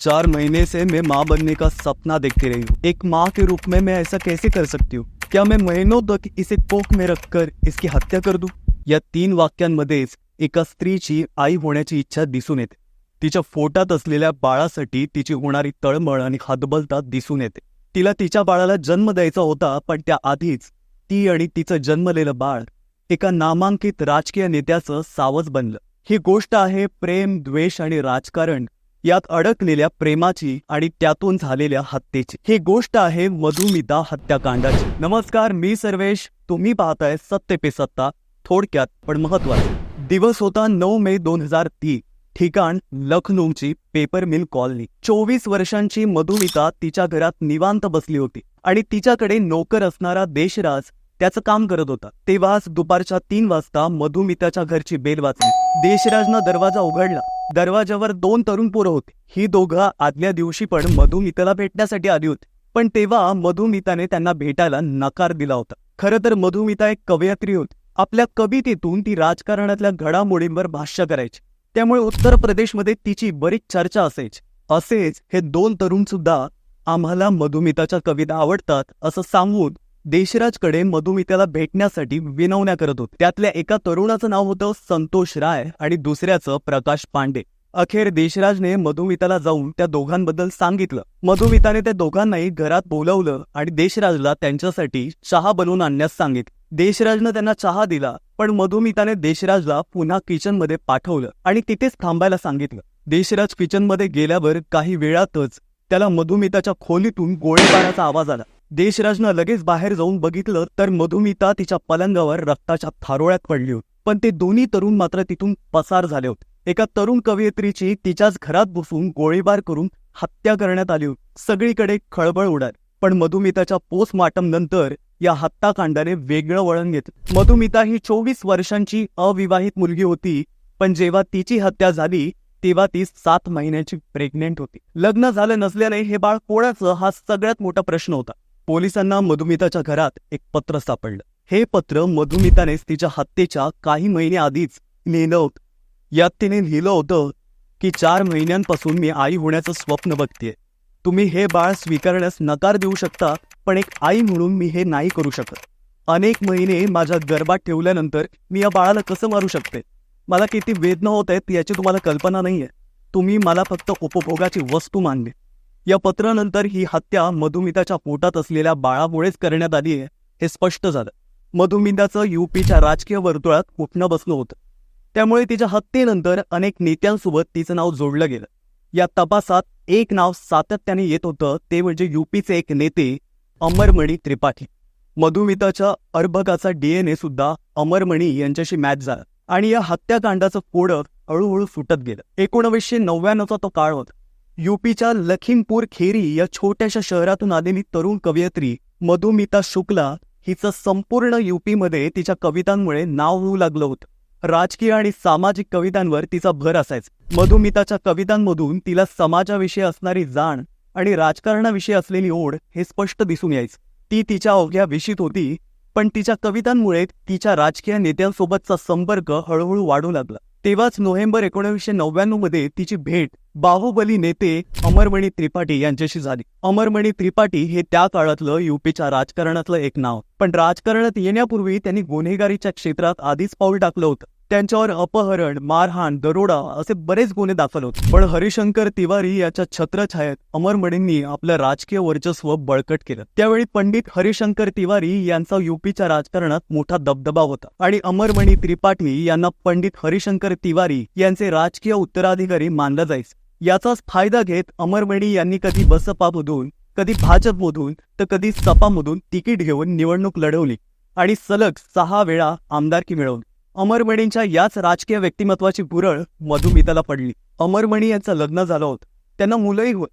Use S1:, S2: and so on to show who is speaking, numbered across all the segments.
S1: चार महीने से मैं माँ बनने का सपना देखती रही हूँ। एक माँ के रूप में मैं ऐसा कैसे कर सकती हूँ? क्या मैं महीनों तक इसे कोख में रखकर इसकी हत्या कर दू? या तीन वाक्यांमध्येच एका स्त्रीची आई होण्याची इच्छा दिसून येते. तिच्या फोटात असलेल्या बाळासाठी तिची होणारी तळमळ आणि हातबलता दिसून येते. तिला तिच्या बाळाला जन्म द्यायचा होता पण त्याआधीच ती आणि तिचं जन्मलेलं बाळ एका नामांकित राजकीय नेत्याचं सावज बनलं. ही गोष्ट आहे प्रेम द्वेष आणि राजकारण यात अडकलेल्या प्रेमाची आणि त्यातून झालेल्या हत्येची. ही गोष्ट आहे मधुमिता हत्याकांडाची. नमस्कार मी सर्वेश. तुम्ही पाहताय सत्य पे सत्ता. थोडक्यात पण महत्त्वाचे दिवस होता नऊ मे दोन हजार तीन. ठिकाण लखनौची पेपर मिल कॉलनी. चोवीस वर्षांची मधुमिता तिच्या घरात निवांत बसली होती. आणि तिच्याकडे नोकर असणारा देशराज त्याचं काम करत होता. तेव्हाच दुपारच्या तीन वाजता मधुमिताच्या घरची बेल वाचली देशराजनं दरवाजा उघडला. दरवाजावर दोन तरुण पोरं होते. ही दोघं आदल्या दिवशी पण मधुमिताला भेटण्यासाठी आली होती. पण तेव्हा मधुमिताने त्यांना भेटायला नकार दिला होता. खरं तर मधुमिता एक कवयत्री होती. आपल्या कवितेतून ती राजकारणातल्या घडामोडींवर भाष्य करायची. त्यामुळे उत्तर प्रदेशमध्ये तिची बरीच चर्चा असायची. असेच हे दोन तरुण सुद्धा आम्हाला मधुमिताच्या कविता आवडतात असं सांगून देशराजकडे मधुमिताला भेटण्यासाठी विनवण्या करत होते. त्यातल्या एका तरुणाचं नाव होतं संतोष राय आणि दुसऱ्याचं प्रकाश पांडे. अखेर देशराजने मधुमिताला जाऊन त्या दोघांबद्दल सांगितलं. मधुमिताने त्या दोघांनाही घरात बोलवलं आणि देशराजला त्यांच्यासाठी चहा बनवून आणण्यास सांगितलं. देशराजनं त्यांना चहा दिला पण मधुमिताने देशराजला पुन्हा किचनमध्ये पाठवलं आणि तिथेच थांबायला सांगितलं. देशराज किचनमध्ये गेल्यावर काही वेळातच त्याला मधुमिताच्या खोलीतून गोळीबाराचा आवाज आला. देशराजनं लगेच बाहेर जाऊन बघितलं तर मधुमिता तिच्या पलंगावर रक्ताच्या थारोळ्यात पडली होती. पण ते दोन्ही तरुण मात्र तिथून पसार झाले होते. एका तरुण कवयित्रीची तिच्याच घरात बसून गोळीबार करून हत्या करण्यात आली होती. सगळीकडे खळबळ उडाल. पण मधुमिताच्या पोस्टमार्टम नंतर या हत्याकांडाने वेगळं वळण घेतलं. मधुमिता ही चोवीस वर्षांची अविवाहित मुलगी होती. पण जेव्हा तिची हत्या झाली तेव्हा ती सात महिन्याची प्रेग्नेंट होती. लग्न झालं नसल्याने हे बाळ कोणाचं हा सगळ्यात मोठा प्रश्न होता. पोलिसांना मधुमिताच्या घरात एक पत्र सापडलं. हे पत्र मधुमितानेच तिच्या हत्येच्या काही महिने आधीच लिहिलं होतं. यात तिने लिहिलं होतं की चार महिन्यांपासून मी आई होण्याचं स्वप्न बघतेय. तुम्ही हे बाळ स्वीकारण्यास नकार देऊ शकता पण एक आई म्हणून मी हे नाही करू शकत. अनेक महिने माझ्या गर्भात ठेवल्यानंतर मी या बाळाला कसं मारू शकते? मला किती वेदना होत आहेत याची तुम्हाला कल्पना नाहीये. तुम्ही मला फक्त उपभोगाची वस्तू मानली. या पत्रानंतर ही हत्या मधुमिताच्या पोटात असलेल्या बाळामुळेच करण्यात आली आहे हे स्पष्ट झालं. मधुमिताचं युपीच्या राजकीय वर्तुळात उठणं बसलं होतं. त्यामुळे तिच्या हत्येनंतर अनेक नेत्यांसोबत तिचं नाव जोडलं गेलं. या तपासात एक नाव सातत्याने येत होतं ते म्हणजे युपीचे एक नेते अमरमणी त्रिपाठी. मधुमिताच्या अर्भकाचा डीएनए सुद्धा अमरमणी यांच्याशी मॅच झाला. आणि या हत्याकांडाचं कोडक हळूहळू सुटत गेलं. एकोणवीसशे नव्याण्णवचा तो काळ होता. युपीच्या लखीमपूर खेरी या छोट्याशा शहरातून आलेली तरुण कवयित्री मधुमिता शुक्ला हिचं संपूर्ण युपीमध्ये तिच्या कवितांमुळे नाव होऊ लागलं होतं. राजकीय आणि सामाजिक कवितांवर तिचा भर असायचा. मधुमिताच्या कवितांमधून तिला समाजाविषयी असणारी जाण आणि राजकारणाविषयी असलेली ओढ हे स्पष्ट दिसून यायचं. ती तिच्या अवघ्या विषित होती पण तिच्या कवितांमुळे तिच्या राजकीय नेत्यांसोबतचा संपर्क हळूहळू वाढू लागला. तेव्हाच नोव्हेंबर एकोणीसशे नव्याण्णवमध्ये तिची भेट बाहुबली नेते अमरमणी त्रिपाठी यांच्याशी झाली. अमरमणी त्रिपाठी हे त्या काळातलं युपीच्या राजकारणातलं एक नाव. पण राजकारणात येण्यापूर्वी त्यांनी गुन्हेगारीच्या क्षेत्रात आधीच पाऊल टाकलं होतं. त्यांच्यावर अपहरण मारहाण दरोडा असे बरेच गुन्हे दाखल होते. पण हरिशंकर तिवारी याच्या छत्रछायेत अमरमणींनी आपलं राजकीय वर्चस्व बळकट केलं. त्यावेळी पंडित हरिशंकर तिवारी यांचा युपीच्या राजकारणात मोठा दबदबा होता. आणि अमरमणी त्रिपाठी यांना पंडित हरिशंकर तिवारी यांचे राजकीय उत्तराधिकारी मानलं जायचं. याचाच फायदा घेत अमरमणी यांनी कधी बसपामधून कधी भाजपमधून तर कधी सपामधून तिकीट घेऊन निवडणूक लढवली आणि सलग सहा वेळा आमदारकी मिळवली अमरमणींच्या याच राजकीय व्यक्तिमत्वाची पुरळ मधुमिताला पडली. अमरमणी यांचं लग्न झालं होतं. त्यांना मुलंही होत.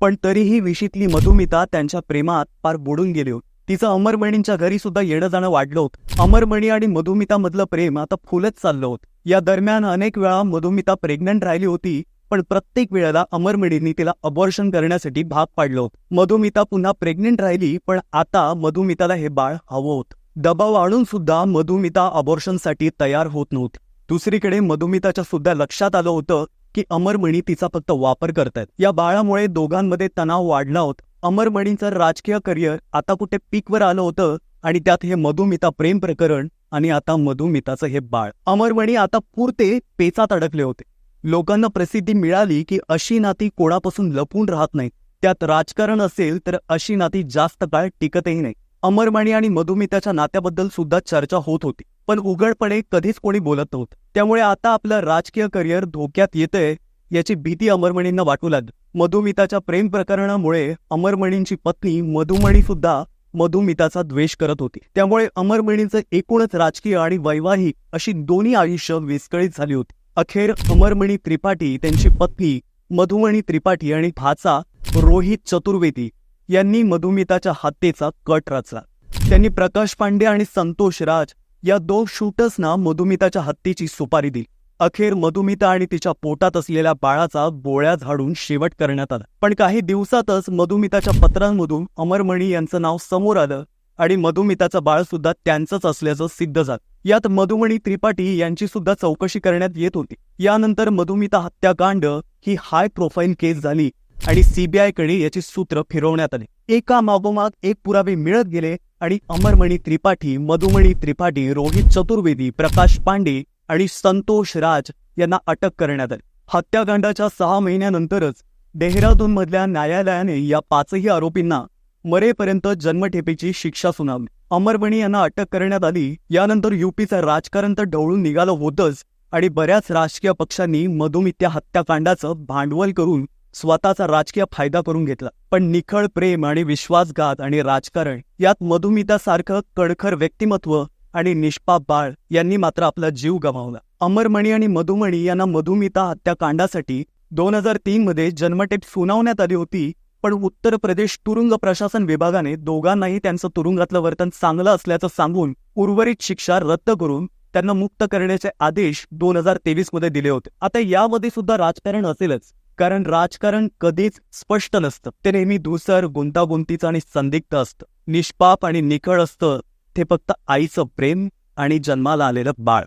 S1: पण तरीही विशीतली मधुमिता त्यांच्या प्रेमात पार बुडून गेली होती. तिचं अमरमणींच्या घरी सुद्धा येणं जाणं वाढलं होतं. अमरमणी आणि मधुमितामधलं प्रेम आता फुलत चाललं होतं. या दरम्यान अनेक वेळा मधुमिता प्रेग्नंट राहिली होती पण प्रत्येक वेळेला अमरमणींनी तिला अबॉर्शन करण्यासाठी भाग पाडलं होतं. मधुमिता पुन्हा प्रेग्नेंट राहिली पण आता मधुमिताला हे बाळ हवं होतं. दबाव आणून सुद्धा मधुमिता अबॉर्शनसाठी तयार होत नव्हती. दुसरीकडे मधुमिताच्या सुद्धा लक्षात आलं होतं की अमरमणी तिचा फक्त वापर करतायत. या बाळामुळे दोघांमध्ये तणाव वाढला होता. अमरमणीचं राजकीय करिअर आता कुठे पीकवर आलं होतं आणि त्यात हे मधुमिता प्रेम प्रकरण आणि आता मधुमिताचं हे बाळ. अमरमणी आता पुरते पेचात अडकले होते. लोकांना प्रसिद्धी मिळाली की अशी नाती कोणापासून लपून राहत नाहीत. त्यात राजकारण असेल तर अशी नाती जास्त काळ टिकतही नाही अमरमणी आणि मधुमिताच्या नात्याबद्दल सुद्धा चर्चा होत होती. पण उघडपणे कधीच कोणी बोलत नव्हतं. त्यामुळे आता आपलं राजकीय करिअर धोक्यात येतंय याची भीती अमरमणींना वाटू लागली. मधुमिताच्या प्रेम प्रकरणामुळे अमरमणींची पत्नी मधुमणी सुद्धा मधुमिताचा द्वेष करत होती. त्यामुळे अमरमणींचं एकूणच राजकीय आणि वैवाहिक अशी दोन्ही आयुष्य विस्कळीत झाली होती. अखेर अमरमणी त्रिपाठी त्यांची पत्नी मधुमणी त्रिपाठी आणि भाचा रोहित चतुर्वेदी यांनी मधुमिताच्या हत्येचा कट रचला. त्यांनी प्रकाश पांडे आणि संतोष राज या दोन शूटर्सना मधुमिताच्या हत्येची सुपारी दिली. अखेर मधुमिता आणि तिच्या पोटात असलेल्या बाळाचा गोळ्या झाडून शेवट करण्यात आला. पण काही दिवसातच मधुमिताच्या पत्रांमधून अमरमणी यांचं नाव समोर आलं. आणि मधुमिताचं बाळ सुद्धा त्यांचंच असल्याचं सिद्ध झालं. यात मधुमणी त्रिपाठी यांची सुद्धा चौकशी करण्यात येत होती. यानंतर मधुमिता हत्याकांड ही हाय प्रोफाईल केस झाली आणि सीबीआयकडे याची सूत्र फिरवण्यात आली. एका मागोमाग एक पुरावे मिळत गेले आणि अमरमणी त्रिपाठी मधुमणी त्रिपाठी रोहित चतुर्वेदी प्रकाश पांडे आणि संतोष राज यांना अटक करण्यात आली. हत्याकांडाच्या सहा महिन्यानंतरच डेहराडून मधल्या न्यायालयाने या पाचही आरोपींना मरेपर्यंत जन्मठेपेची शिक्षा सुनावली. अमरमणी यांना अटक करण्यात आली. यानंतर युपीचं राजकारण तर ढवळून निघालं होतंच आणि बऱ्याच राजकीय पक्षांनी मधुमित्या हत्याकांडाचं भांडवल करून स्वतःचा राजकीय फायदा करून घेतला. पण निखळ प्रेम आणि विश्वासघात आणि राजकारण यात मधुमितासारखं कणखर व्यक्तिमत्व आणि निष्पाप बाळ यांनी मात्र आपला जीव गमावला. अमरमणी आणि मधुमणी यांना मधुमिता हत्याकांडासाठी दोन हजार तीन मध्ये जन्मटेप सुनावण्यात आली होती. पण उत्तर प्रदेश तुरुंग प्रशासन विभागाने दोघांनाही त्यांचं तुरुंगातलं वर्तन चांगलं असल्याचं सांगून उर्वरित शिक्षा रद्द करून त्यांना मुक्त करण्याचे आदेश दोन हजार तेवीसमध्ये दिले होते. आता यामध्ये सुद्धा राजकारण असेलच कारण राजकारण कधीच स्पष्ट नसतं. ते नेहमी धुसर गुंतागुंतीचं आणि संदिग्ध असतं. निष्पाप आणि निखळ असतं. ते फक्त आईचं प्रेम आणि जन्माला आलेलं बाळ.